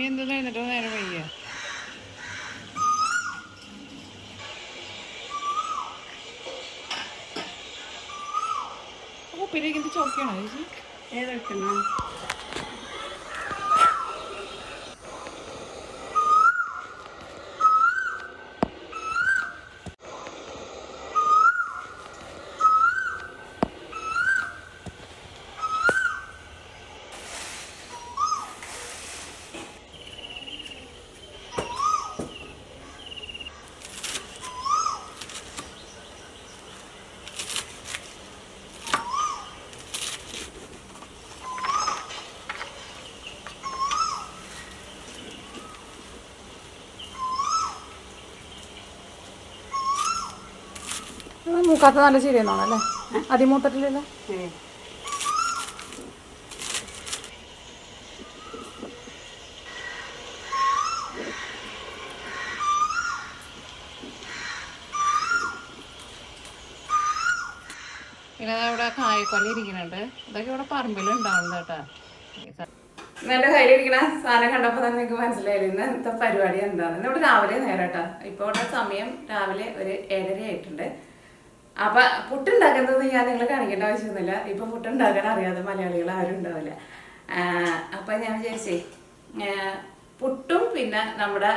Mummy എന്തെന്ന് എന്നിട്ടോ നേരം വയ്യ ഉപ്പിരിക്കുന്നത് ചോക്കിയാണോ ചേച്ചി? ഏതൊക്കെയാ? മൂക്കാത്ത നല്ല ശരിയെന്നാണ് അല്ലേ? അതിമൂത്തട്ടില്ലല്ലോ പിന്നെ ദാ ഇവിടെ കായക്കൊല ഇരിക്കുന്നുണ്ട്. ഇതൊക്കെ ഇവിടെ പറമ്പിൽ ഉണ്ടാവുന്നത് കേട്ടാ എന്റെ കയ്യിലിരിക്കണ സാധനം കണ്ടപ്പോൾ തന്നെ എനിക്ക് ഇന്ന് ഇന്നത്തെ പരിപാടി എന്താണെന്ന്. ഇവിടെ രാവിലെ നേരട്ടാ. ഇപ്പൊ ഇവിടെ സമയം രാവിലെ ഒരു ഏഴര ആയിട്ടുണ്ട് അപ്പൊ പുട്ടുണ്ടാക്കുന്നത് ഞാൻ നിങ്ങളെ കാണിക്കേണ്ട ആവശ്യമൊന്നുമില്ല. ഇപ്പൊ പുട്ടുണ്ടാക്കാൻ അറിയാതെ മലയാളികൾ ആരും ഉണ്ടാവില്ല. അപ്പൊ ഞാൻ വിചാരിച്ചേ പുട്ടും പിന്നെ നമ്മുടെ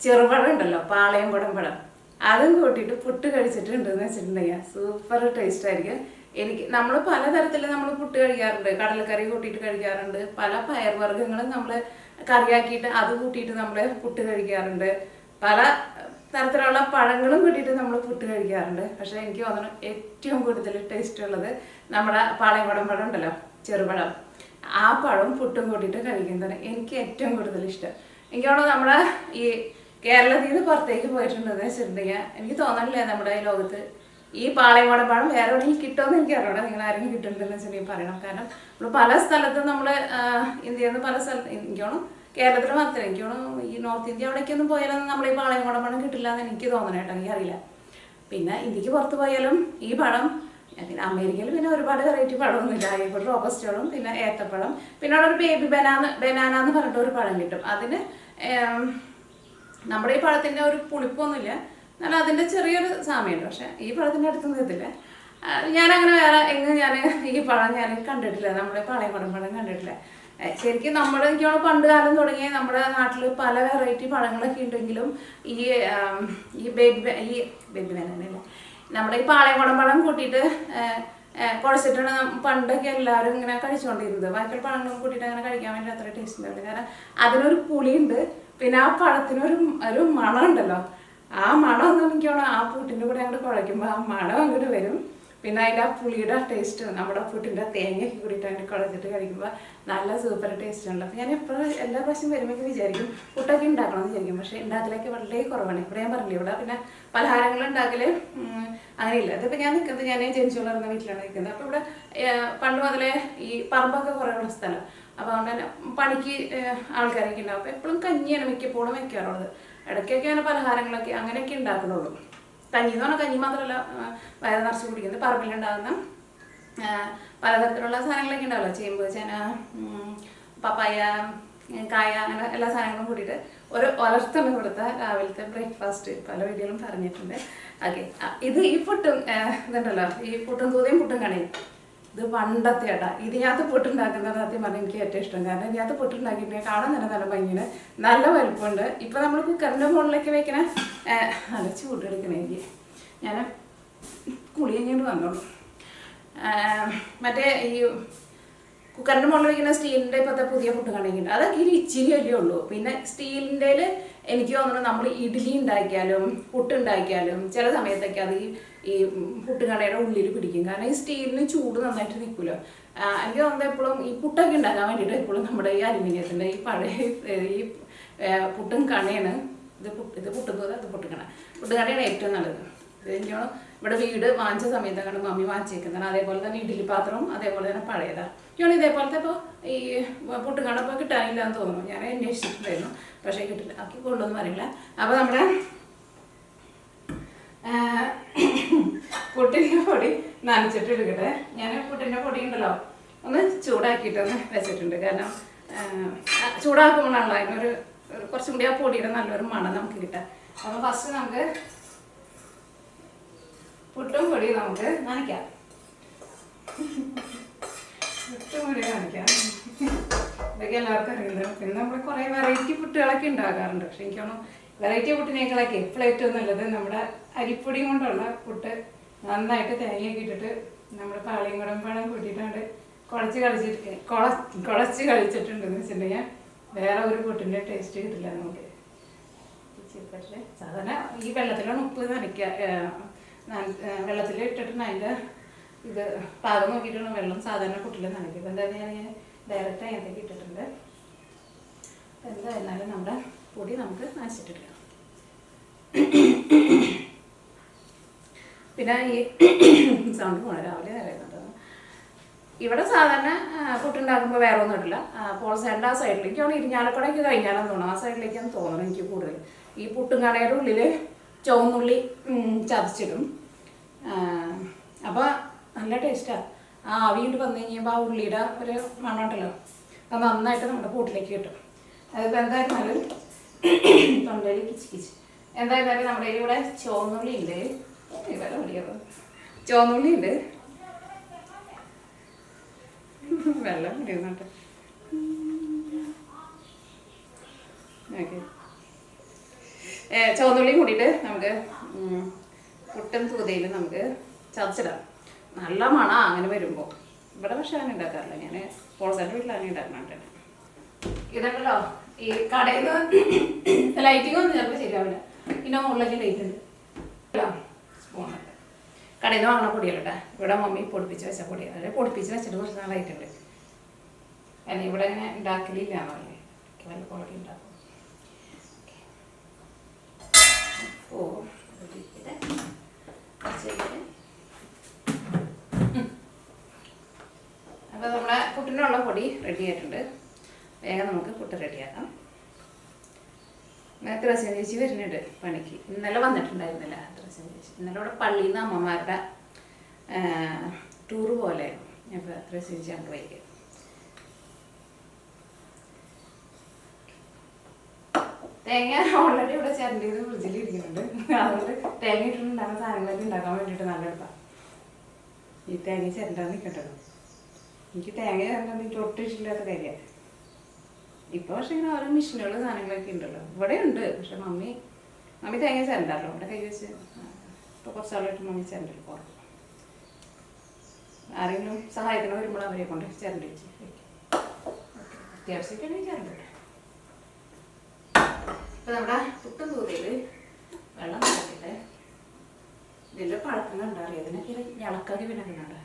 ചെറുപഴം ഉണ്ടല്ലോ പാളയം കുടമ്പഴം അതും കൂട്ടിയിട്ട് പുട്ട് കഴിച്ചിട്ടുണ്ടെന്ന് വെച്ചിട്ടുണ്ടെങ്കിൽ സൂപ്പർ ടേസ്റ്റ് ആയിരിക്കും. എനിക്ക് നമ്മൾ പലതരത്തിൽ നമ്മൾ പുട്ട് കഴിക്കാറുണ്ട് കടലക്കറി കൂട്ടിയിട്ട് കഴിക്കാറുണ്ട് പല പയർവർഗങ്ങളും നമ്മൾ കറിയാക്കിയിട്ട് അത് കൂട്ടിയിട്ട് നമ്മൾ പുട്ട് കഴിക്കാറുണ്ട് പല തരത്തിലുള്ള പഴങ്ങളും കൂട്ടിയിട്ട് നമ്മൾ പുട്ട് കഴിക്കാറുണ്ട്. പക്ഷേ എനിക്ക് തോന്നുന്നു ഏറ്റവും കൂടുതൽ ടേസ്റ്റ് ഉള്ളത് നമ്മുടെ പാളയംകുടം പഴം ഉണ്ടല്ലോ ചെറുപഴം. ആ പഴം പുട്ടും കൂട്ടിയിട്ട് കഴിക്കുന്നതാണ് എനിക്ക് ഏറ്റവും കൂടുതൽ ഇഷ്ടം. എനിക്ക് തോന്നുന്നു നമ്മുടെ ഈ കേരളത്തിൽ നിന്ന് പുറത്തേക്ക് പോയിട്ടുണ്ടെന്ന് വെച്ചിട്ടുണ്ടെങ്കിൽ എനിക്ക് തോന്നണില്ലേ നമ്മുടെ ഈ ലോകത്ത് ഈ പാളയംകുടം പഴം വേറെ എവിടെയെങ്കിലും കിട്ടുമെന്ന് എനിക്ക് അറിയണം നിങ്ങൾ ആരെങ്കിലും കിട്ടുന്നുണ്ടെന്ന് വെച്ചിട്ടുണ്ടെങ്കിൽ പറയണം. കാരണം നമ്മൾ പല സ്ഥലത്തും നമ്മൾ ഇന്ത്യയിൽ നിന്ന് പല സ്ഥലത്ത് എനിക്ക് തോന്നുന്നു കേരളത്തിൽ മാത്രമേ. എനിക്ക് ഈ നോർത്ത് ഇന്ത്യ അവിടേക്കൊന്നും പോയാലൊന്നും നമ്മൾ ഈ കൂടെ പണം കിട്ടില്ല എന്ന് എനിക്ക് തോന്നണം കേട്ടോ എനിക്കറിയില്ല. പിന്നെ ഇന്ത്യയ്ക്ക് പുറത്ത് പോയാലും ഈ പഴം പിന്നെ അമേരിക്കയിൽ പിന്നെ ഒരുപാട് വെറൈറ്റി പഴമൊന്നുമില്ല ഇപ്പോൾ റോബസ്റ്റുകളും പിന്നെ ഏത്തപ്പഴം പിന്നെ അവിടെ ഒരു ബേബി ബനാന ബനാന എന്ന് പറഞ്ഞിട്ട് ഒരു പഴം കിട്ടും. അതിന് നമ്മുടെ ഈ പഴത്തിന്റെ ഒരു പുളിപ്പൊന്നുമില്ല. എന്നാൽ അതിന്റെ ചെറിയൊരു സാമ്യമുണ്ട്. പക്ഷെ ഈ പഴത്തിന്റെ അടുത്ത് ആ, ഞാനങ്ങനെ വേറെ എങ്ങും ഞാൻ ഈ പഴം ഞാൻ കണ്ടിട്ടില്ല. നമ്മുടെ പാളയം പഴം പഴം കണ്ടിട്ടില്ല. ശരിക്കും നമ്മുടെ എനിക്ക് തോന്നുന്നു പണ്ട് കാലം തുടങ്ങിയ നമ്മുടെ നാട്ടിൽ പല വെറൈറ്റി പഴങ്ങളൊക്കെ ഉണ്ടെങ്കിലും ഈ ഈ ബേബി ഈ ബേബി വേനല്ല നമ്മുടെ ഈ പാളയംകുടം പഴം കൂട്ടിയിട്ട് കുഴച്ചിട്ടാണ് പണ്ടൊക്കെ എല്ലാവരും ഇങ്ങനെ കഴിച്ചുകൊണ്ടിരുന്നത് ബാക്കിയുള്ള പഴങ്ങളും കൂട്ടിയിട്ട് അങ്ങനെ കഴിക്കാൻ വേണ്ടി അത്ര ടേസ്റ്റ് ഉണ്ടാവില്ല. കാരണം അതിനൊരു പുളിയുണ്ട്. പിന്നെ ആ പഴത്തിനൊരു ഒരു മണം ഉണ്ടല്ലോ ആ മണം ഒന്നും എനിക്ക് ആ പൂട്ടിന്റെ കൂടെ അങ്ങോട്ട് കുഴയ്ക്കുമ്പോൾ ആ മണം അങ്ങോട്ട് വരും. പിന്നെ അതിന്റെ ആ പുളിയുടെ ടേസ്റ്റ് നമ്മുടെ പുട്ടിന്റെ തേങ്ങയൊക്കെ കൂടിയിട്ട് അതിന്റെ കുഴച്ചിട്ട് കഴിക്കുമ്പോൾ നല്ല സൂപ്പർ ടേസ്റ്റ് ഉണ്ട് അപ്പോൾ ഞാൻ എപ്പോഴും എല്ലാ പ്രാവശ്യം വരുമ്പോൾ വിചാരിക്കും പുട്ടൊക്കെ ഉണ്ടാക്കണം എന്ന് വിചാരിക്കും. പക്ഷേ ഉണ്ടാക്കലൊക്കെ വളരെ കുറവാണ്. ഇവിടെ ഞാൻ പറഞ്ഞില്ല ഇവിടെ പിന്നെ പലഹാരങ്ങൾ ഉണ്ടാക്കൽ അങ്ങനെയില്ല. അതിപ്പോൾ ഞാൻ നിൽക്കുന്നത് ഞാൻ ജനിച്ചു വളർന്ന വീട്ടിലാണ് നിൽക്കുന്നത് അപ്പോൾ ഇവിടെ പണ്ട് മുതലേ ഈ പറമ്പൊക്കെ കുറേ ഉള്ള സ്ഥലം. അപ്പോൾ അതുകൊണ്ട് തന്നെ പണിക്ക് ആൾക്കാരൊക്കെ ഉണ്ടാവും. അപ്പോൾ എപ്പോഴും കഞ്ഞിയാണ് മിക്കപ്പോഴും വയ്ക്കാറുള്ളത് ഇടയ്ക്കൊക്കെ അങ്ങനെ പലഹാരങ്ങളൊക്കെ അങ്ങനെയൊക്കെ ഉണ്ടാക്കുന്നുള്ളൂ കഞ്ഞി എന്ന് പറഞ്ഞാൽ കഞ്ഞി മാത്രമല്ല വയറ് നിറച്ച് കുടിക്കുന്നത്. പറമ്പിലുണ്ടാകുന്ന പലതരത്തിലുള്ള സാധനങ്ങളൊക്കെ ഉണ്ടാവില്ല ചേമ്പ് ചേന പപ്പായ കായ അങ്ങനെ എല്ലാ സാധനങ്ങളും കൂട്ടിയിട്ട് ഒരു ഒലർത്തണ് കൊടുത്ത രാവിലത്തെ ബ്രേക്ക്ഫാസ്റ്റ് പല വീഡിയോയിലും പറഞ്ഞിട്ടുണ്ട്. ഓക്കെ ഇത് ഈ പുട്ടും ഇതുണ്ടല്ലോ. ഈ പുട്ടും തൂതയും പുട്ടും കണിയും. ഇത് പണ്ടത്തെ ഏട്ടാ ഇതിനകത്ത് പുട്ടുണ്ടാക്കുന്നത് സത്യം പറഞ്ഞാൽ എനിക്ക് ഏറ്റവും ഇഷ്ടം. കാരണം ഇതിനകത്ത് പുട്ടുണ്ടാക്കിയിട്ടുണ്ടെങ്കിൽ കാണാൻ തന്നെ നല്ല ഭംഗിയാണ്. നല്ല വലുപ്പമുണ്ട്. ഇപ്പം നമ്മൾ കുക്കറിന്റെ മുകളിലേക്ക് വെക്കണ ആ, നല്ല ചൂടെടുക്കണേ എനിക്ക് ഞാൻ കുളി കഴിഞ്ഞിട്ട് വന്നോളൂ മറ്റേ ഈ കുക്കറിന്റെ മുകളിൽ വയ്ക്കുന്ന സ്റ്റീലിന്റെ ഇപ്പോഴത്തെ പുതിയ പുട്ട് കണ്ടിട്ടുണ്ട് അതൊക്കെ ഒരു ഇച്ചിരി അല്ലേ ഉള്ളൂ. പിന്നെ സ്റ്റീലിന്റെ എനിക്ക് തോന്നുന്നു നമ്മൾ ഇഡ്ഡലി ഉണ്ടാക്കിയാലും പുട്ട് ഉണ്ടാക്കിയാലും ചില സമയത്തൊക്കെ അത് ഈ പുട്ട് പുട്ടുകടയുടെ ഉള്ളിൽ പിടിക്കും. കാരണം ഈ സ്റ്റീലിന് ചൂട് നന്നായിട്ട് നിൽക്കുമല്ലോ എനിക്ക് തോന്നുന്നത് എപ്പോഴും ഈ പുട്ടൊക്കെ ഉണ്ടാക്കാൻ വേണ്ടിയിട്ട് എപ്പോഴും നമ്മുടെ ഈ അലുമിനിയത്തിന്റെ ഈ പഴയ ഈ പുട്ടും കണയാണ് ഇത് പുട്ട് ഇത് പുട്ടും തോന്നുക ഇത് പുട്ടുകണ പുട്ടുകടയാണ് ഏറ്റവും നല്ലത്. ഇത് ഇവിടെ വീട് വാങ്ങിച്ച സമയത്താണ് മമ്മി വാങ്ങിച്ചേക്കുന്നതാണ്. അതേപോലെ തന്നെ ഇഡ്ഡലി പാത്രവും അതേപോലെ തന്നെ പഴയതാണ്. ഞാൻ ഇതേപോലത്തെ ഇപ്പോൾ ഈ പൊട്ടുകട ഇപ്പോൾ കിട്ടാനില്ല എന്ന് തോന്നുന്നു. ഞാൻ അന്വേഷിച്ചിട്ടുണ്ടായിരുന്നു പക്ഷേ കിട്ടില്ല. ആക്കി കൊണ്ടൊന്നും പറയില്ല. അപ്പോൾ നമ്മുടെ പുട്ടിന്റെ പൊടി നനച്ചിട്ട് എടുക്കട്ടെ ഞാൻ പുട്ടിന്റെ പൊടി ഉണ്ടല്ലോ ഒന്ന് ചൂടാക്കിയിട്ടൊന്ന് വെച്ചിട്ടുണ്ട്. കാരണം ചൂടാക്കുമ്പോഴാണല്ലോ അതിനൊരു കുറച്ചും കൂടി ആ പൊടിയുടെ നല്ലൊരു മണം നമുക്ക് കിട്ടാം അപ്പോൾ ഫസ്റ്റ് നമുക്ക് പുട്ടും പൊടി നമുക്ക് നനയ്ക്കാം. പുട്ടും പൊടി നനയ്ക്കാം. ഇതൊക്കെ എല്ലാവർക്കും അറിയുന്നത് പിന്നെ നമ്മൾ കുറേ വെറൈറ്റി പുട്ടുകളൊക്കെ ഉണ്ടാകാറുണ്ട്. പക്ഷെ എനിക്കാണോ വെറൈറ്റി പുട്ടിനേക്കാളൊക്കെ എപ്പോഴും ഏറ്റവും നല്ലത്? നമ്മുടെ അരിപ്പൊടി കൊണ്ടുള്ള പുട്ട് നന്നായിട്ട് തേങ്ങയൊക്കെ ഇട്ടിട്ട് നമ്മുടെ പാളിയും പഴം കൂട്ടിയിട്ടുണ്ട് കുഴച്ച് കളിച്ചിട്ട് കുള കുഴച്ച് കളിച്ചിട്ടുണ്ടെന്ന് വെച്ചിട്ടുണ്ടെങ്കിൽ വേറെ ഒരു പുട്ടിന്റെ ടേസ്റ്റ് കിട്ടില്ല നമുക്ക്. സാധാരണ ഈ വെള്ളത്തിലാണ് ഉപ്പ് നനയ്ക്കുക വെള്ളത്തിൽ ഇട്ടിട്ട് അതിന്റെ ഇത് പാകം നോക്കിയിട്ടാണ് വെള്ളം സാധാരണ കുട്ടിൽ നനയ്ക്കുക. അപ്പം എന്തായാലും ഞാൻ ഡയറക്റ്റ് അതിനകത്തേക്ക് ഇട്ടിട്ടുണ്ട്. എന്തായിരുന്നാലും നമ്മുടെ പൊടി നമുക്ക് നനച്ചിട്ടെടുക്കാം. പിന്നെ ഈ സൗണ്ട് പോണ. രാവിലെ അറിയുന്നുണ്ട് ഇവിടെ സാധാരണ പുട്ടുണ്ടാക്കുമ്പോൾ വേറെ ഒന്നും ഇടില്ല. പോൾ ആ സൈഡിലേക്കാണ് ഇരിഞ്ഞാലക്കുടയ്ക്ക് കഴിഞ്ഞാലെന്ന് തോന്നുന്നു ആ സൈഡിലേക്കാണ് തോന്നുന്നത് എനിക്ക് കൂടുതൽ. ഈ പുട്ടും കടയുടെ ഉള്ളിൽ ചുവന്നുള്ളി ചതച്ചിടും. അപ്പോൾ നല്ല ടേസ്റ്റാണ് ആ. ആവി കൊണ്ട് വന്നു കഴിഞ്ഞപ്പോൾ ആ ഉള്ളിയുടെ ഒരു മണ്ണുണ്ടല്ലോ അത് നന്നായിട്ട് നമ്മുടെ കൂട്ടിലേക്ക് കിട്ടും. അതിപ്പോൾ എന്തായിരുന്നാലും തൊണ്ടയിൽ കിച്ച് കിച്ച്. എന്തായിരുന്നാലും നമ്മുടെ ഇവിടെ ചുവന്നുള്ളി ഉണ്ട് ഇവിടെ മടിയത് ചുവന്നുള്ളി ഉണ്ട് വെള്ളം കുടിക്കുന്നുണ്ട്. ചുവന്നുള്ളിയും കൂടിയിട്ട് നമുക്ക് പുട്ടൻ പുട്ടും തൂതയിൽ നമുക്ക് ചതച്ചിടാം. നല്ല മണ അങ്ങനെ വരുമ്പോൾ ഇവിടെ പക്ഷെ അങ്ങനെ ഉണ്ടാക്കാറില്ല. ഞാൻ പോളസാന്റെ വീട്ടിലാണ് ഉണ്ടാക്കുന്നുണ്ട് ഇതുണ്ടല്ലോ ഈ കടയിൽ നിന്ന് ലൈറ്റിംഗ് ഒന്നും ചിലപ്പോൾ ശരിയാവില്ല. പിന്നെ മുകളിലേക്ക് ലൈറ്റ് ഉണ്ട്. സ്പൂണൊക്കെ കടയിൽ നിന്ന് വാങ്ങണ പൊടിയല്ല ഇവിടെ മമ്മി പൊടിപ്പിച്ച് വെച്ച പൊടിയാണ് അവരെ പൊടിപ്പിച്ച് വെച്ചിട്ട് കുറച്ച് നാളായിട്ടുണ്ട്. അല്ല ഇവിടെ ഇങ്ങനെ ഉണ്ടാക്കലില്ല എന്നല്ലേ വല്ലപ്പോഴൊക്കെ ഉണ്ടാക്കും. ഓ അപ്പൊ നമ്മളെ പുട്ടിനുള്ള പൊടി റെഡി ആയിട്ടുണ്ട്. വേഗം നമുക്ക് പുട്ട് റെഡിയാക്കാം ത്രസ്യം ചേച്ചി വരുന്നുണ്ട് പണിക്ക്. ഇന്നലെ വന്നിട്ടുണ്ടായിരുന്നില്ല ത്രസ്യം ചേച്ചി ഇന്നലെ ഇവിടെ പള്ളിയിൽ നിന്ന് അമ്മമാരുടെ ടൂറ് പോലെ അപ്പോൾ ത്രസ്യം ചേച്ചി അങ്ങ് വൈകി തേങ്ങ ഓൾറെഡി ഇവിടെ ചേട്ടന്റെ ഫ്രിഡ്ജിൽ ഇരിക്കുന്നുണ്ട്. അതുകൊണ്ട് തേങ്ങ ഇട്ടിട്ടുണ്ടാകുന്ന സാധനങ്ങളൊക്കെ ഉണ്ടാക്കാൻ വേണ്ടിട്ട് നല്ല എളുപ്പമാണ് ഈ തേങ്ങ ചിരണ്ടാൻ നിൽക്കട്ടെ എനിക്ക് തേങ്ങ ചിരണ്ടാൻ എനിക്ക് ഒട്ടും ഇഷ്ടമില്ലാത്ത കാര്യമാണ് ഇപ്പൊ പക്ഷെ ഇങ്ങനെ ഓരോ മെഷീനുകൾ സാധനങ്ങളൊക്കെ ഉണ്ടല്ലോ. ഇവിടെ ഉണ്ട് പക്ഷെ മമ്മി മമ്മി തേങ്ങ ചിരണ്ടല്ലോ ഇവിടെ കൈ വെച്ച് ഇപ്പൊ കുറച്ചാളായിട്ട് മമ്മി ചിരണ്ടല്ലോ കുറവ്. ആരെങ്കിലും സഹായത്തിന് വരുമ്പോൾ അവരെ കൊണ്ട് ചിരണ്ടി വെച്ച് വെക്കും. അത്യാവശ്യമൊക്കെ ചിരണ്ട. ഇപ്പൊ നമ്മുടെ പുട്ടും തൂതിയിൽ വെള്ളം നിറക്കിട്ട് ഇതിന്റെ പഴക്കം കണ്ടാ അറിയാം? ഇതിനൊക്കെ ഇളക്കാതി പിന്നെ കണ്ടാ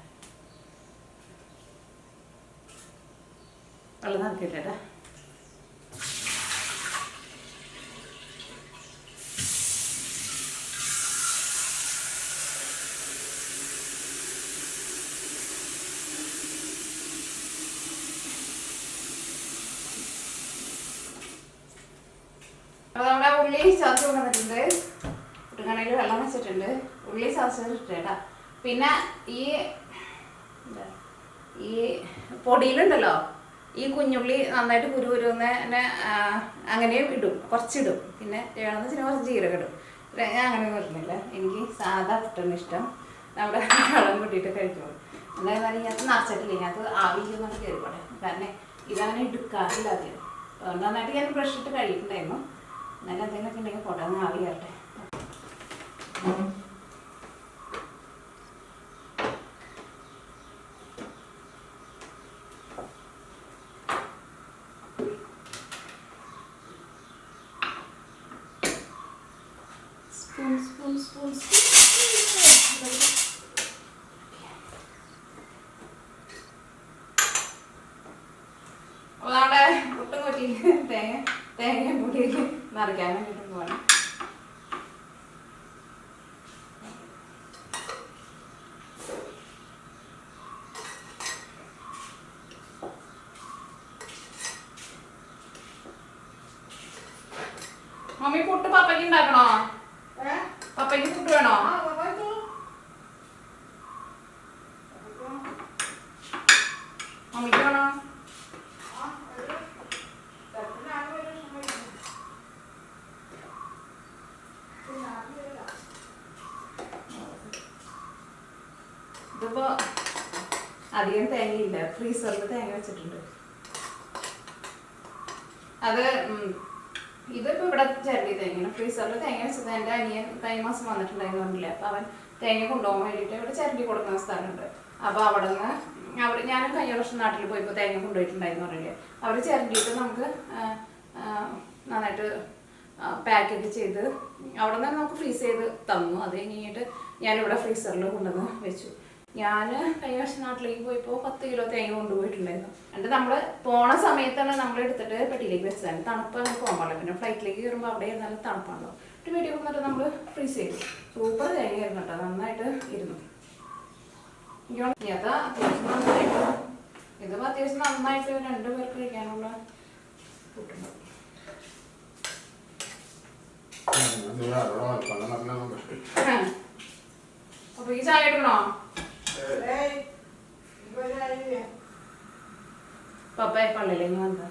വെള്ളം നിറക്കിട്ടേട്ടാ അപ്പൊ നമ്മുടെ ഉള്ളി സോസ് കൊണ്ടുവന്നിട്ടുണ്ട് കുട്ടുകണയിൽ വെള്ളം വെച്ചിട്ടുണ്ട്. ഉള്ളി ചതച്ചിട്ടാ പിന്നെ ഈ ഈ പൊടിയിലുണ്ടല്ലോ ഈ കുഞ്ഞുള്ളി നന്നായിട്ട് കുരുകുരുന്ന് തന്നെ അങ്ങനെയും ഇടും. കുറച്ചിടും. പിന്നെ വേണമെന്ന് വെച്ചാൽ കുറച്ച് ജീരകം ഇടും. ഞാൻ അങ്ങനെ പറഞ്ഞില്ല എനിക്ക് സാധാ പുട്ടാണ് ഇഷ്ടം. നമ്മുടെ വെള്ളം കൂട്ടിയിട്ട് കഴിക്കുള്ളൂ എന്തായാലും ഇതിനകത്ത് നിറച്ചിട്ടില്ല? ഇതിനകത്ത് ആവിയില്ലെന്നൊക്കെ കയറിപ്പോട്ടെ കാരണം ഇതങ്ങനെ എടുക്കാറില്ല അധികം അതുകൊണ്ട് നന്നായിട്ട് ഞാൻ ബ്രഷ് ഇട്ട് കഴിയിട്ടുണ്ടായിരുന്നു എന്നാലും എന്തെങ്കിലുമൊക്കെ ഉണ്ടെങ്കിൽ പോട്ടെ ആവിയാട്ടെ സ്പൂൺ സ്പൂൺ സ്പൂൺ. കൊട്ടി തേങ്ങ തേങ്ങ കൂട്ടിയിട്ട് നിറയ്ക്കാൻ വേണ്ടിയിട്ട് പോകണം. മമ്മി പുട്ട് പപ്പയ്ക്ക് ഉണ്ടാക്കണോ? പപ്പയ്ക്ക് പുട്ട് വേണോ ഇതിപ്പോ അധികം തേങ്ങയില്ല ഫ്രീസറിൽ തേങ്ങ വെച്ചിട്ടുണ്ട്. അത് ഇതിപ്പോ ഇവിടെ ചിരണ്ടി തേങ്ങയാണ്. ഫ്രീസറിൽ തേങ്ങ വെച്ചത് എന്റെ അനിയൻ കഴിഞ്ഞ മാസം വന്നിട്ടുണ്ടായിരുന്നു അപ്പൊ അവൻ തേങ്ങ കൊണ്ടുപോകാൻ വേണ്ടിയിട്ട് ഇവിടെ ചിരണ്ടി കൊടുക്കുന്ന സ്ഥലമുണ്ട്. അപ്പൊ അവിടെ നിന്ന് അവർ ഞാനും കഴിഞ്ഞ വർഷം നാട്ടിൽ പോയപ്പോൾ തേങ്ങ കൊണ്ടുപോയിട്ടുണ്ടായിരുന്നു പറഞ്ഞില്ലേ? അവർ ചിരണ്ടിയിട്ട് നമുക്ക് നന്നായിട്ട് പാക്കൊക്കെ ചെയ്ത് അവിടെ നിന്ന് നമുക്ക് ഫ്രീസ് ചെയ്ത് തന്നു. അത് കഴിഞ്ഞിട്ട് ഞാനിവിടെ ഫ്രീസറിൽ കൊണ്ടുവന്ന് വെച്ചു. ഞാൻ കഴിഞ്ഞ വർഷം നാട്ടിലേക്ക് പോയപ്പോൾ പത്ത് കിലോ തേങ്ങ കൊണ്ടുപോയിട്ടുണ്ടായിരുന്നു എന്നിട്ട് നമ്മൾ പോണ സമയത്താണ് നമ്മൾ എടുത്തിട്ട് പെട്ടിയിലേക്ക് വെച്ചതാണ് തണുപ്പ് നമുക്ക് പോകാൻ പാടില്ല പിന്നെ ഫ്ലൈറ്റിലേക്ക് കയറുമ്പോൾ അവിടെ നല്ല തണുപ്പാണല്ലോ എന്നിട്ട് വീട്ടിൽ വന്നിട്ട് നമ്മൾ ഫ്രീസ് ചെയ്തു സൂപ്പർ തേങ്ങ ആയിരുന്നു കേട്ടോ നന്നായിട്ട് ഇരുന്നു ഇത് അത്യാവശ്യം നന്നായിട്ട് ഇതിപ്പോൾ അത്യാവശ്യം നന്നായിട്ട് രണ്ടു പേർക്ക് കഴിക്കാനുള്ള അപ്പൊ ഈ ചായ എടുക്കണോ പപ്പ പള്ളിയിലേക്ക് വന്നതാ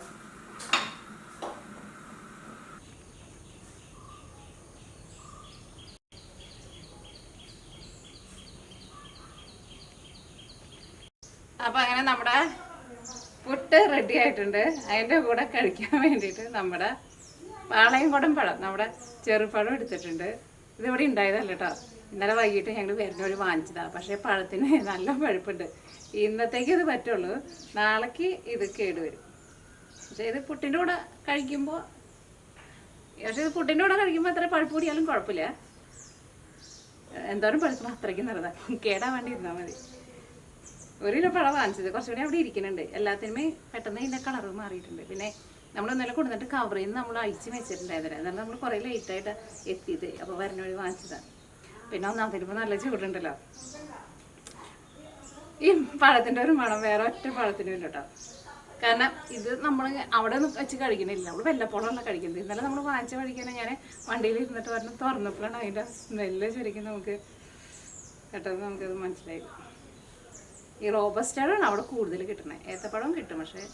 അപ്പൊ അങ്ങനെ നമ്മുടെ പുട്ട് റെഡി ആയിട്ടുണ്ട്. അതിന്റെ കൂടെ കഴിക്കാൻ വേണ്ടിയിട്ട് നമ്മുടെ പാളയം കുടം പഴം നമ്മുടെ ചെറുപഴം എടുത്തിട്ടുണ്ട്. ഇതിവിടെ ഉണ്ടായതല്ല കേട്ടോ ഇന്നലെ വൈകിട്ട് ഞങ്ങൾ ഒരു വാങ്ങിച്ചതാ. പക്ഷേ പഴത്തിന് നല്ല പഴുപ്പുണ്ട്. ഇന്നത്തേക്ക് ഇത് പറ്റുള്ളൂ. നാളേക്ക് ഇത് കേടുവരും. പക്ഷേ ഇത് പുട്ടിന്റെ കൂടെ കഴിക്കുമ്പോൾ പക്ഷേ ഇത് പുട്ടിന്റെ കൂടെ കഴിക്കുമ്പോൾ അത്ര പഴുപ്പ് കൂടിയാലും കുഴപ്പമില്ല. എന്തോരം പഴുക്കണം അത്രയ്ക്കും നല്ലതാണ് കേടാൻ വേണ്ടി ഇരുന്നാൽ മതി. ഒരു കിലോ പഴം വാങ്ങിച്ചത്. കുറച്ചുകൂടി അവിടെ ഇരിക്കുന്നുണ്ട്. എല്ലാത്തിനുമേ പെട്ടെന്ന് ഇതിന്റെ കളറ് മാറിയിട്ടുണ്ട്. പിന്നെ നമ്മൾ ഇന്നലെ കൊടുത്തിട്ട് കവറിൽ നിന്ന് നമ്മൾ അഴിച്ച് വെച്ചിട്ടുണ്ടായിരുന്നില്ല. എന്നാലും നമ്മൾ കുറേ ലേറ്റായിട്ട് എത്തിയത്. അപ്പോൾ വരണ വഴി വാങ്ങിച്ചതാണ് പിന്നെ ഒന്നാമത്തേപ്പോൾ നല്ല ചൂടുണ്ടല്ലോ. ഈ പഴത്തിന്റെ ഒരു മണം വേറെ ഒറ്റ പഴത്തിനും ഇല്ല കാരണം ഇത് നമ്മൾ അവിടെ വെച്ച് കഴിക്കണില്ല. നമ്മൾ വെല്ലപ്പോഴല്ല കഴിക്കുന്നത്. ഇന്നലെ നമ്മൾ വാങ്ങിച്ച കഴിക്കാനും ഞാൻ വണ്ടിയിൽ ഇരുന്നിട്ട് പറഞ്ഞ് തുറന്നപ്പോഴാണ് അതിന്റെ സ്മെല്ല് ശരിക്കും നമുക്ക് പെട്ടെന്ന് നമുക്കത് മനസ്സിലായി. ഈ റോബസ്റ്റാണ് അവിടെ കൂടുതൽ കിട്ടുന്നത് ഏത്തപ്പഴം കിട്ടും പക്ഷേ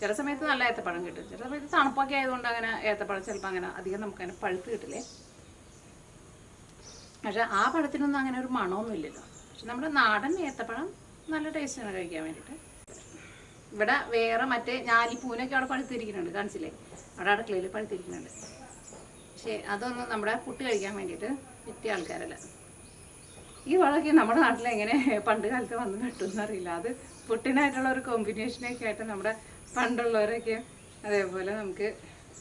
ചില സമയത്ത് നല്ല ഏത്തപ്പഴം കിട്ടും. ചില സമയത്ത് തണുപ്പൊക്കെ ആയതുകൊണ്ട് അങ്ങനെ ഏത്തപ്പഴം ചിലപ്പോൾ അങ്ങനെ അധികം നമുക്ക് അങ്ങനെ പഴുത്ത് കിട്ടില്ലേ? പക്ഷെ ആ പഴത്തിനൊന്നും അങ്ങനെ ഒരു മണമൊന്നും ഇല്ലല്ലോ. പക്ഷെ നമ്മുടെ നാടൻ ഏത്തപ്പഴം നല്ല ടേസ്റ്റാണ് കഴിക്കാൻ വേണ്ടിയിട്ട്. ഇവിടെ വേറെ മറ്റേ ഞാലിപ്പൂനൊക്കെ അവിടെ പഴുത്തിരിക്കുന്നുണ്ട് കാണിച്ചില്ലേ അവിടെ അടുക്കളയിൽ പഴുത്തിരിക്കുന്നുണ്ട്. പക്ഷേ അതൊന്നും നമ്മുടെ പുട്ട് കഴിക്കാൻ വേണ്ടിയിട്ട് പറ്റിയ ആൾക്കാരല്ല. ഈ വളമൊക്കെ നമ്മുടെ നാട്ടിൽ എങ്ങനെ പണ്ട് കാലത്ത് വന്ന് നട്ടുമെന്ന് അറിയില്ല. അത് പുട്ടിനായിട്ടുള്ള ഒരു കോമ്പിനേഷനൊക്കെ ആയിട്ട് നമ്മുടെ പണ്ടുള്ളവരൊക്കെ അതേപോലെ നമുക്ക്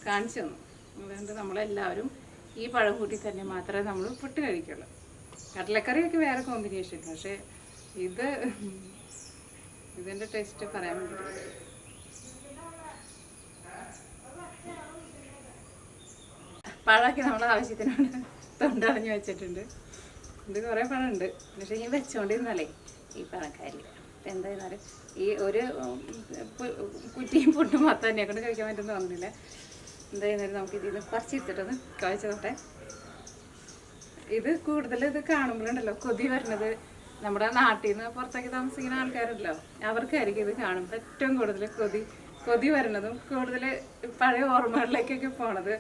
കാണിച്ചു തന്നു. അതുകൊണ്ട് നമ്മളെല്ലാവരും ഈ പഴം കൂട്ടി തന്നെ മാത്രമേ നമ്മൾ പുട്ട് കഴിക്കുള്ളൂ. കടലക്കറിയൊക്കെ വേറെ കോമ്പിനേഷൻ പക്ഷേ ഇത് ഇതിന്റെ ടേസ്റ്റ് പറയാൻ വേണ്ടി പഴമൊക്കെ നമ്മളെ ആവശ്യത്തിനാണ് തൊണ്ടടഞ്ഞു വെച്ചിട്ടുണ്ട്. ഇത് കുറേ പഴമുണ്ട്. പക്ഷേ ഇനി വെച്ചുകൊണ്ടിരുന്നാലേ ഈ പഴക്കാരില്ല അപ്പം എന്തായിരുന്നാലും ഈ ഒരു കുറ്റിയും പൊട്ടും മൊത്തം എന്നെ കൊണ്ട് കഴിക്കാൻ പറ്റുമെന്ന് തോന്നുന്നില്ല. എന്തായിരുന്നാലും നമുക്ക് ഇതിൽ നിന്ന് പറിച്ചെടുത്തിട്ടൊന്ന് കഴിച്ചു നോട്ടെ ഇത് കൂടുതൽ ഇത് കാണുമ്പോഴുണ്ടല്ലോ കൊതി വരുന്നത് നമ്മുടെ നാട്ടിൽ നിന്ന് പുറത്തേക്ക് താമസിക്കുന്ന ആൾക്കാരുണ്ടല്ലോ അവർക്കായിരിക്കും ഇത് കാണുമ്പോൾ ഏറ്റവും കൂടുതൽ കൊതി കൊതി വരുന്നതും കൂടുതൽ പഴയ ഓർമ്മകളിലേക്കൊക്കെ പോണത്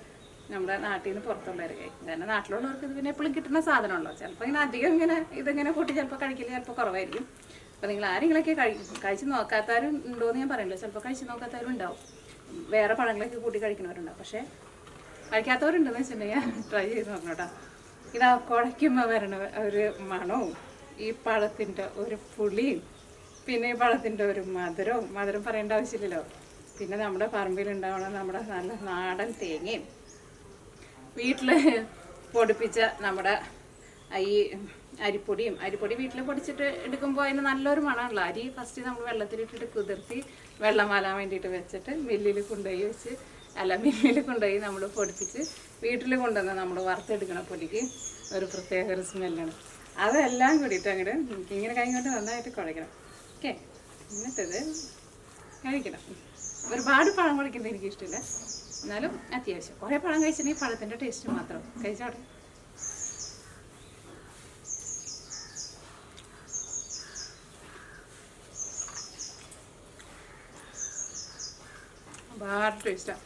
നമ്മുടെ നാട്ടിൽ നിന്ന് പുറത്തുള്ളവരൊക്കെ കാരണം നാട്ടിലുള്ളവർക്ക് ഇത് പിന്നെ എപ്പോഴും കിട്ടുന്ന സാധനമല്ലോ ചിലപ്പോൾ ഇങ്ങനെ അധികം ഇങ്ങനെ ഇതിങ്ങനെ കൂട്ടി ചിലപ്പോൾ കഴിക്കില്ല ചിലപ്പോൾ കുറവായിരിക്കും. അപ്പോൾ നിങ്ങൾ ആരെങ്കിലൊക്കെ കഴി കഴിച്ച് നോക്കാത്തവരും ഉണ്ടോയെന്ന് ഞാൻ പറയണ്ടല്ലോ ചിലപ്പോൾ കഴിച്ച് നോക്കാത്തവരും ഉണ്ടാവും വേറെ പഴങ്ങളൊക്കെ കൂട്ടി കഴിക്കുന്നവരുണ്ട്. പക്ഷേ കഴിക്കാത്തവരുണ്ടെന്ന് വെച്ചിട്ടുണ്ടെങ്കിൽ ട്രൈ ചെയ്ത് നോക്കണം കേട്ടോ. ഇതാ കുഴയ്ക്കുമ്പോൾ വരണ ഒരു മണവും ഈ പഴത്തിന്റെ ഒരു പുളിയും പിന്നെ ഈ പഴത്തിന്റെ ഒരു മധുരവും. മധുരം പറയേണ്ട ആവശ്യമില്ലല്ലോ. പിന്നെ നമ്മുടെ പറമ്പിലുണ്ടാവണ നമ്മുടെ നല്ല നാടൻ തേങ്ങയും വീട്ടിൽ പൊടിപ്പിച്ച നമ്മുടെ ഈ അരിപ്പൊടിയും അരിപ്പൊടി വീട്ടിൽ പൊടിച്ചിട്ട് എടുക്കുമ്പോൾ അതിന് നല്ലൊരു മണമുള്ള അരി ഫസ്റ്റ് നമ്മൾ വെള്ളത്തിലിട്ടിട്ട് കുതിർത്തി വെള്ളം വേണ്ടിയിട്ട് വെച്ചിട്ട് മില്ലിൽ കൊണ്ടുപോയി വെച്ച് അല്ല മില്ലിൽ കൊണ്ടുപോയി നമ്മൾ പൊടിപ്പിച്ച് വീട്ടിൽ കൊണ്ടുവന്ന് നമ്മൾ വറുത്തെടുക്കണ പൊടിക്ക് ഒരു പ്രത്യേക ഒരു സ്മെല്ലാണ്. അതെല്ലാം കൂടിയിട്ട് അങ്ങോട്ട് ഇങ്ങനെ കൈ കൊണ്ട് നന്നായിട്ട് കുഴയ്ക്കണം ഓക്കെ? എന്നിട്ടത് കഴിക്കണം. ഒരുപാട് പഴം കുഴിക്കുന്നത് എനിക്കിഷ്ടമില്ല. എന്നാലും അത്യാവശ്യം. കുറേ പഴം കഴിച്ചിട്ടുണ്ടെങ്കിൽ പഴത്തിന്റെ ടേസ്റ്റ് മാത്രം. കഴിച്ചോട്ടെ ഒരുപാട് ടേസ്റ്റാണ്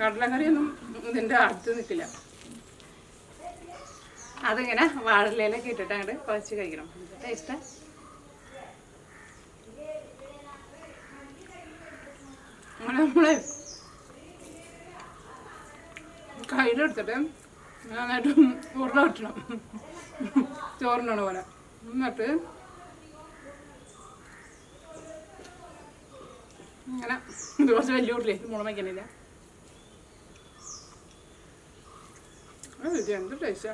കടലക്കറിയൊന്നും ഇതിന്റെ അടുത്ത് നിൽക്കില്ല അതിങ്ങനെ വാഴയിലൊക്കെ ഇട്ടിട്ട് അങ്ങോട്ട് കുറച്ച് കഴിക്കണം. ടേസ്റ്റ് അങ്ങനെ നമ്മളെ കയ്യിലെടുത്തിട്ട് നന്നായിട്ട് ഉരുള വെട്ടണം ചോറിനുള്ള പോലെ. എന്നിട്ട് അങ്ങനെ. ഇത് കുറച്ച് വലിയ ഉരുളി. മുളം വയ്ക്കണില്ല. ഇത് എന്ത് ടേസ്റ്റാ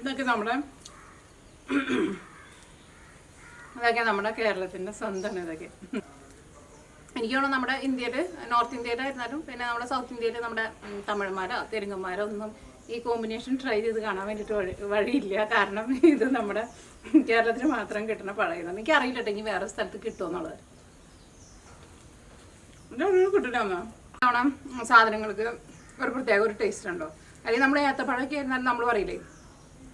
ഇതൊക്കെ നമ്മുടെ ഇതൊക്കെ നമ്മുടെ കേരളത്തിന്റെ സ്വന്തമാണ് ഇതൊക്കെ. എനിക്ക് തോന്നുന്നു നമ്മുടെ ഇന്ത്യയിൽ നോർത്ത് ഇന്ത്യയിലായിരുന്നാലും പിന്നെ നമ്മുടെ സൗത്ത് ഇന്ത്യയിൽ നമ്മുടെ തമിഴന്മാരോ തെലുങ്കന്മാരോ ഒന്നും ഈ കോമ്പിനേഷൻ ട്രൈ ചെയ്ത് കാണാൻ വേണ്ടിയിട്ട് വഴി വഴിയില്ല. കാരണം ഇത് നമ്മുടെ കേരളത്തിൽ മാത്രം കിട്ടുന്ന പഴയതാണ്. എനിക്ക് അറിയില്ല ഇനി വേറെ സ്ഥലത്ത് കിട്ടുമെന്നുള്ളത് കിട്ടില്ല തവണ സാധനങ്ങൾക്ക് ഒരു പ്രത്യേക ഒരു ടേസ്റ്റ് ഉണ്ടോ? അല്ലെങ്കിൽ നമ്മൾ ഏത്തപ്പഴമൊക്കെ ആയിരുന്നാലും നമ്മൾ പറയില്ലേ?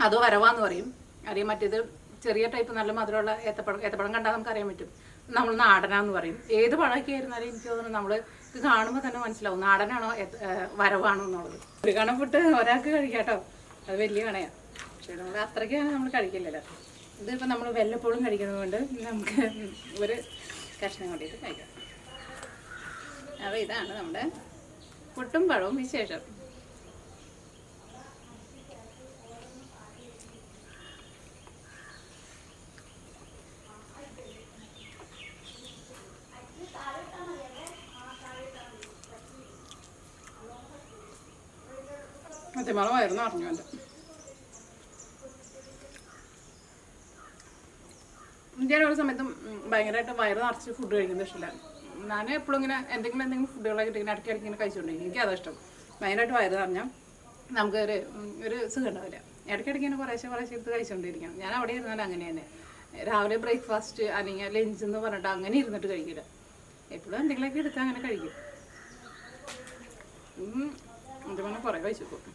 അത് വരവാന്ന് പറയും. അല്ലെങ്കിൽ മറ്റേത് ചെറിയ ടൈപ്പ് നല്ല മധുരമുള്ള ഏത്തപ്പഴം ഏത്തപ്പഴം കണ്ടാൽ നമുക്ക് അറിയാൻ പറ്റും. നമ്മൾ നാടനാന്ന് പറയും. ഏത് പഴമൊക്കെ ആയിരുന്നാലും എനിക്ക് തോന്നുന്നു നമ്മൾ ഇത് കാണുമ്പോൾ തന്നെ മനസ്സിലാവും. നാടനാണോ വരവാണോ എന്നുള്ളത്. ഒരു കണപ്പിട്ട് ഒരാൾക്ക് കഴിക്കാട്ടോ. അത് വലിയ കണയാ. പക്ഷേ നമ്മൾ അത്രയ്ക്ക് നമ്മൾ കഴിക്കില്ലല്ലോ. ഇതിപ്പോൾ നമ്മൾ വല്ലപ്പോഴും കഴിക്കുന്നത് കൊണ്ട് നമുക്ക് ഒരു കഷ്ണം കൊണ്ടിട്ട് കഴിക്കാം. അപ്പോൾ ഇതാണ് നമ്മുടെ പുട്ടും പഴവും വിശേഷം. വയറുന്ന് അറിഞ്ഞു എന്റെ ഞാൻ ഒരു സമയത്തും ഭയങ്കരമായിട്ട് വയറ് നിറച്ച് ഫുഡ് കഴിക്കുന്ന ഇഷ്ടമില്ല. ഞാൻ എപ്പോഴും ഇങ്ങനെ എന്തെങ്കിലും എന്തെങ്കിലും ഫുഡുകളൊക്കെ ഇട്ട് ഇങ്ങനെ ഇടയ്ക്ക് ഇടയ്ക്ക് ഇങ്ങനെ കഴിച്ചുകൊണ്ടിരിക്കും എനിക്ക് അതാ ഇഷ്ടം. ഭയങ്കരമായിട്ട് വയറ് നിറഞ്ഞാൽ നമുക്ക് ഒരു സുഖം ഉണ്ടാവില്ല. ഇടയ്ക്കിടയ്ക്ക് ഇങ്ങനെ കുറേശ്ശെ കുറേശ്ശെ എടുത്ത് കഴിച്ചുകൊണ്ടിരിക്കണം ഞാൻ അവിടെ ഇരുന്നാൽ അങ്ങനെ തന്നെ. രാവിലെ ബ്രേക്ക്ഫാസ്റ്റ് അല്ലെങ്കിൽ ലഞ്ച് എന്ന് പറഞ്ഞിട്ട് അങ്ങനെ ഇരുന്നിട്ട് കഴിക്കില്ല എപ്പോഴും എന്തെങ്കിലുമൊക്കെ എടുത്ത് അങ്ങനെ കഴിക്കും. ഉം, പറഞ്ഞാൽ കുറേ കഴിച്ചു പോകും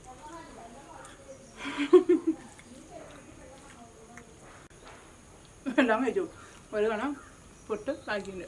എല്ലാം കഴിച്ചു ഒരു കണം പൊട്ട് ബാക്കിയുണ്ട്